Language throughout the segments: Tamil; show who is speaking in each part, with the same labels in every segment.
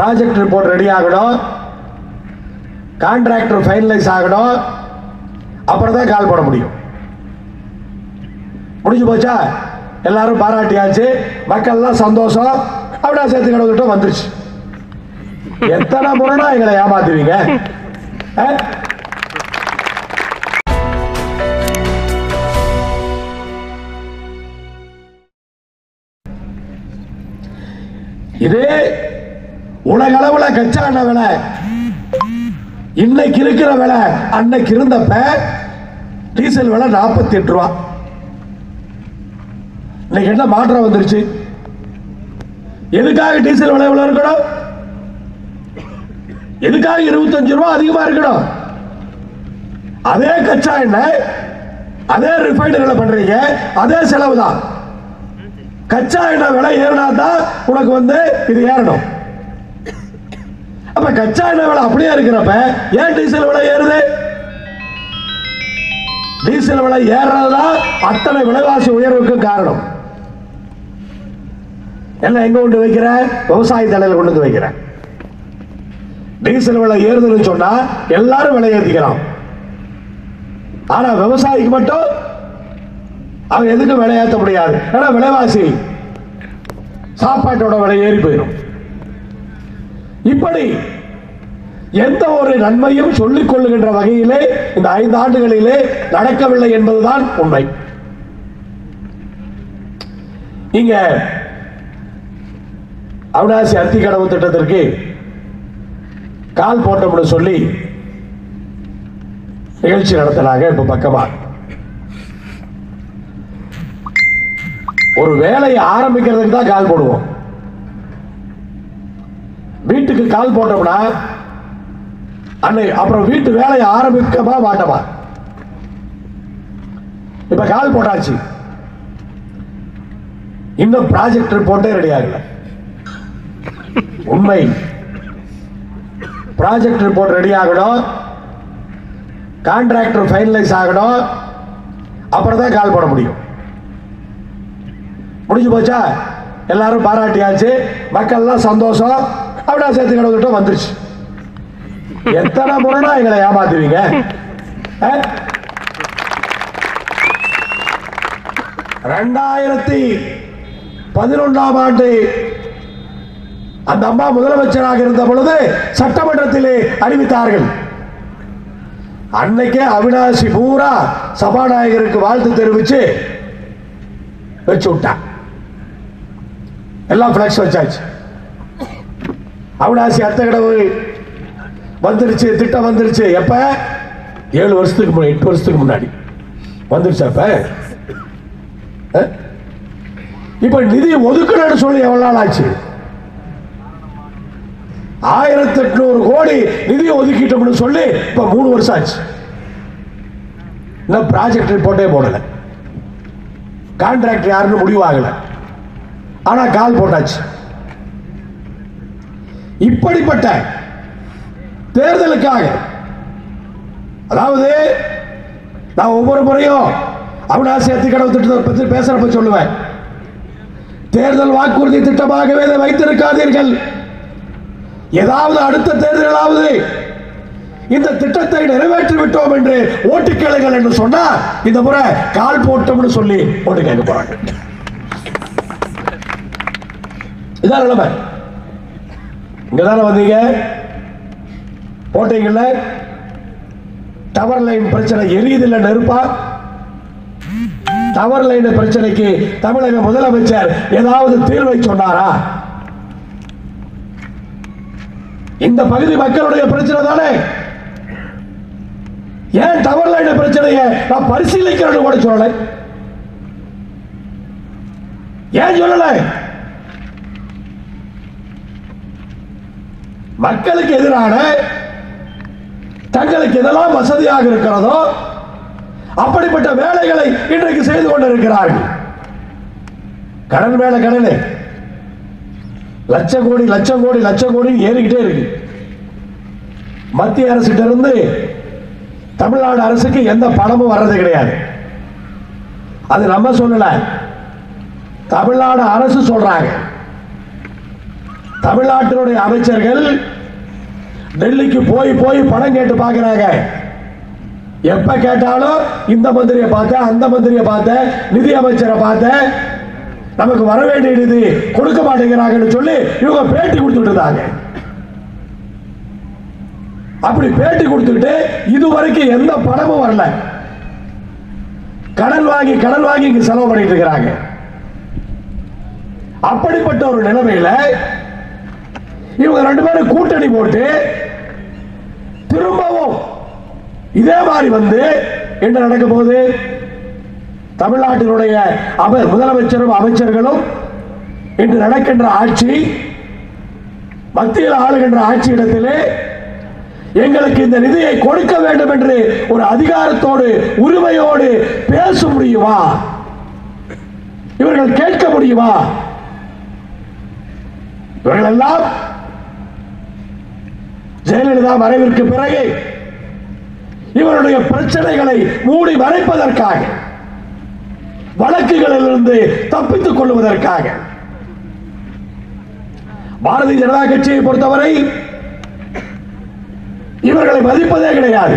Speaker 1: ப்ராஜெக்ட் ரிப்போர்ட் ரெடி ஆகணும். கான்ட்ராக்டர் ஃபைனலைஸ் ஆகணும். அப்புறம் தான் கால் போட முடியும். முடிஞ்சு போச்சா? எல்லாரும் பாராட்டியாச்சு. மக்கள்லாம் சந்தோஷம். அப்படியே சேர்த்து கிட்ட வந்துருச்சு. எத்தனை முறைனா எங்களை ஏமாத்துவீங்க? ஆ? இதே உலகளவுல கச்சா எண்ணெய் விலை. இன்னைக்கு இருக்கிற விலை அன்னைக்கு இருந்தப்ப டீசல் விலை நாற்பத்தி எட்டு ரூபா. இன்னைக்கு என்ன மாற்றம் வந்துருச்சு? எதுக்காக டீசல் விலை இவ்வளவு இருக்கணும்? எதுக்காக இருபத்தஞ்சு ரூபா அதிகமா இருக்கணும்? அதே கச்சா எண்ணெய் அதே ரிஃபைனரியில் பண்றீங்க அதே செலவு தான் கச்சா எண்ணெய் விலை ஏறினா தான் உனக்கு வந்து இது ஏறணும். அப்ப கச்சா எண்ணெய் விலை அப்படியே இருக்கிறப்ப ஏன் டீசல் விலை ஏறுது? டீசல் விலை ஏறுறதுதான் அத்தனை விலைவாசி உயர்வுக்கு காரணம். எல்லாம் எங்க கொண்டு வைக்கிற? விவசாய தலையில கொண்டு வந்து வைக்கிறேன். டீசல் விலை ஏறுதுன்னு சொன்னா எல்லாரும் விலை ஏத்திக்கலாம். ஆனா விவசாயிக்கு மட்டும் அவன் எதுக்கும் விலை முடியாது. ஏன்னா விலைவாசி சாப்பாட்டோட விலை ஏறி போயிடும். இப்படி எந்த ஒரு நன்மையும் சொல்லிக் கொள்ளுகின்ற வகையிலே இந்த ஐந்து ஆண்டுகளிலே நடக்கவில்லை என்பதுதான் உண்மை. இங்க அவினாசி கடவு திட்டத்திற்கு கால் போட்டோம்னு சொல்லி நிகழ்ச்சி நடத்தினாங்க இப்ப பக்கமா. ஒரு வேலையை ஆரம்பிக்கிறதுக்கு தான் கால் போடுவோம். வீட்டு கால் போட்டோம்னா அன்னை அப்புறம் வீட்டு வேலையை ஆரம்பிக்கமா மாட்டோமா இப்ப கால் போட்டாச்சு. இன்னும் ப்ராஜெக்ட் ரிப்போர்ட்டே ரெடி ஆகல. உண்மை. ப்ராஜெக்ட் ரிப்போர்ட் ரெடி ஆகணும். கான்ட்ராக்டர் ஃபைனலைஸ் ஆகணும். அப்புறம் தான் கால் போட முடியும். முடிஞ்சு போச்சா? எல்லாரும் பாராட்டியாச்சு. மக்கள்லாம் சந்தோஷம். அப்படியே சேர்த்து கடவுள்கிட்ட வந்துருச்சு. எத்தனை முறைனா எங்களை ஏமாத்துவீங்க? ரெண்டாயிரத்தி பதினொன்றாம் ஆண்டு அந்த அம்மா முதலமைச்சராக இருந்த பொழுது சட்டமன்றத்திலே அறிவித்தார்கள். அன்னைக்கே அவினாசி பூரா சபாநாயகருக்கு வாழ்த்து தெரிவிச்சு வச்சு விட்டான் எல்லாம் பிளக்ஸ் வச்சாச்சு. அவினாசி அத்தகடவு வந்துருச்சு திட்டம் வந்துருச்சு. எப்ப? ஏழு வருஷத்துக்கு முன்னாடி எட்டு வருஷத்துக்கு முன்னாடி. வந்துருச்சு அப்ப அஹ்? இப்ப நிதி ஒதுக்கணும்னு சொல்லி எவ்வளவு நாள் ஆச்சு? ஆயிரத்தி எட்நூறு கோடி நிதி ஒதுக்கிட்டோம்னு சொல்லி இப்ப மூணு வருஷம் ஆச்சு. இன்னும் ப்ராஜெக்ட் ரிப்போர்ட்டே போடல. கான்ட்ராக்டர் யாருன்னு முடிவாகல ஆனா கால் போட்டாச்சு. இப்படிப்பட்ட தேர்தலுக்காக அதாவது நான் ஒவ்வொரு முறையும் அவினாசி கடவுள் திட்டத்தை பற்றி பேசுறப்ப சொல்லுவேன். தேர்தல் வாக்குறுதி திட்டமாகவே இதை வைத்திருக்காதீர்கள். ஏதாவது அடுத்த தேர்தலாவது இந்த திட்டத்தை நிறைவேற்றி விட்டோம் என்று ஓட்டு கேளுங்கள் என்று சொன்னா இந்த முறை கால் போட்டோம்னு சொல்லி ஓட்டு கேட்க போறாங்க. இதான் நிலைமை இங்கதானே வந்தீங்க? போட்டீங்கல்ல? டவர் லைன் பிரச்சனை எரியுதில்ல நெருப்பா? டவர் லைன் பிரச்சனைக்கு தமிழக முதலமைச்சர் ஏதாவது தீர்வை சொன்னாரா? இந்த பகுதி மக்களுடைய பிரச்சனை தானே? ஏன் டவர் லைன் பிரச்சனையை நான் பரிசீலிக்கிறேன்னு கூட சொல்லலை. ஏன் சொல்லலை? மக்களுக்கு எதிரான தங்களுக்கு எதெல்லாம் வசதியாக இருக்கிறதோ அப்படிப்பட்ட வேலைகளை இன்றைக்கு செய்து கொண்டிருக்கிறார்கள். கடன் மேல கடனே. லட்சம் கோடி லட்சம் கோடி லட்சம் கோடி ஏறிக்கிட்டே இருக்கு. மத்திய அரசிட்ட இருந்து தமிழ்நாடு அரசுக்கு எந்த பணமும் வர்றது கிடையாது. அது நம்ம சொல்லல. தமிழ்நாடு அரசு சொல்றாங்க. தமிழ்நாட்டினுடைய அமைச்சர்கள் டெல்லிக்கு போய் போய் பணம் கேட்டு பார்க்குறாங்க. எப்ப கேட்டாலும் இந்த மந்திரியை பார்த்தேன் அந்த மந்திரியை பார்த்தேன் நிதி அமைச்சரை பார்த்தேன் நமக்கு வர வேண்டிய நிதி கொடுக்க மாட்டேங்கிறாங்கன்னு சொல்லி இவங்க பேட்டி கொடுத்துட்டு இருந்தாங்க. அப்படி பேட்டி கொடுத்துக்கிட்டு இதுவரைக்கும் எந்த பணமும் வரல. கடன் வாங்கி கடன் வாங்கி இங்க செலவு பண்ணிட்டு இருக்கிறாங்க. அப்படிப்பட்ட ஒரு நிலைமையில இவங்க ரெண்டு பேரும் கூட்டணி போட்டு திரும்பவும் இதே மாதிரி வந்து என்ன நடக்க போகுது? தமிழ்நாட்டினுடைய அவர் முதலமைச்சரும் அமைச்சர்களும் இன்று நடக்கின்ற ஆட்சி மத்தியில் ஆளுகின்ற ஆட்சி இடத்திலே எங்களுக்கு இந்த நிதியை கொடுக்க வேண்டும் என்று ஒரு அதிகாரத்தோடு உரிமையோடு பேச முடியுமா? இவர்கள் கேட்க முடியுமா? இவர்கள் எல்லாம் ஜெயலலிதா மறைவிற்கு பிறகு இவருடைய பிரச்சனைகளை மூடி மறைப்பதற்காக வழக்குகளிலிருந்து தப்பித்துக் கொள்வதற்காக பாரதிய ஜனதா கட்சியை பொறுத்தவரை இவர்களை மதிப்பதே கிடையாது.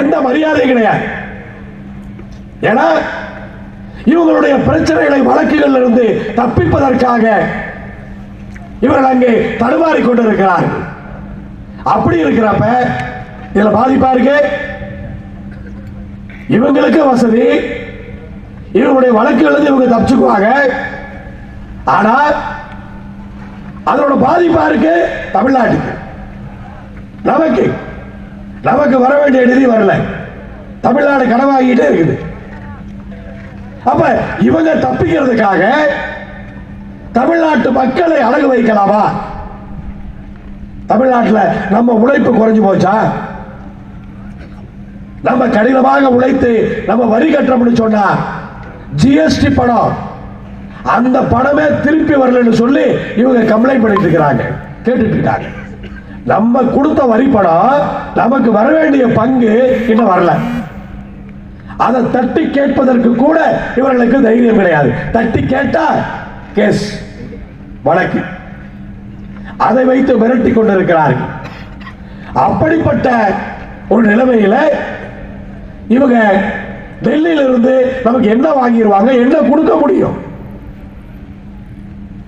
Speaker 1: எந்த மரியாதை கிடையாது. ஏன்னா இவங்களுடைய பிரச்சனைகளை வழக்குகளில் இருந்து தப்பிப்பதற்காக இவர்கள் அங்கே தடுமாறிக் கொண்டிருக்கிறார்கள். அப்படி இருக்கிறப்ப இதுல பாதிப்பா இருக்கு? இவங்களுக்கு வசதி. இவங்களுடைய வழக்குகள் இவங்க தப்பிச்சுக்குவாங்க. ஆனா அதோட பாதிப்பா இருக்கு தமிழ்நாட்டுக்கு. நமக்கு. நமக்கு வர வேண்டிய நிதி வரல. தமிழ்நாடு கடவாகிட்டே இருக்குது. அப்ப இவங்க தப்பிக்கிறதுக்காக தமிழ்நாட்டு மக்களை அழகு வைக்கலாமா? தமிழ்நாட்டில் நம்ம உழைப்பு குறைஞ்சு போச்சா? நம்ம கடினமாக உழைத்து நம்ம வரி கட்டுறோம்னு சொன்னா ஜிஎஸ்டி பணம். அந்த பணமே திருப்பி வரலன்னு சொல்லி இவங்க கம்ப்ளைண்ட் பண்ணிட்டு இருக்கிறாங்க. கேட்டுட்டு இருக்காங்க. நம்ம கொடுத்த வரி பணம் நமக்கு வர வேண்டிய பங்கு இன்னும் வரல. அதை தட்டி கேட்பதற்கு கூட இவர்களுக்கு தைரியம் கிடையாது. தட்டி கேட்டா கேஸ் வழக்கு. அதை வைத்து மிரட்டி கொண்டிருக்கிறார்கள். அப்படிப்பட்ட ஒரு நிலைமையில இவங்க டெல்லியில இருந்து நமக்கு என்ன வாங்கிடுவாங்க என்ன கொடுக்க முடியும்?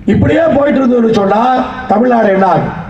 Speaker 1: இப்படியே போயிட்டு இருந்ததுன்னு சொன்னா தமிழ்நாடு என்ன ஆகும்?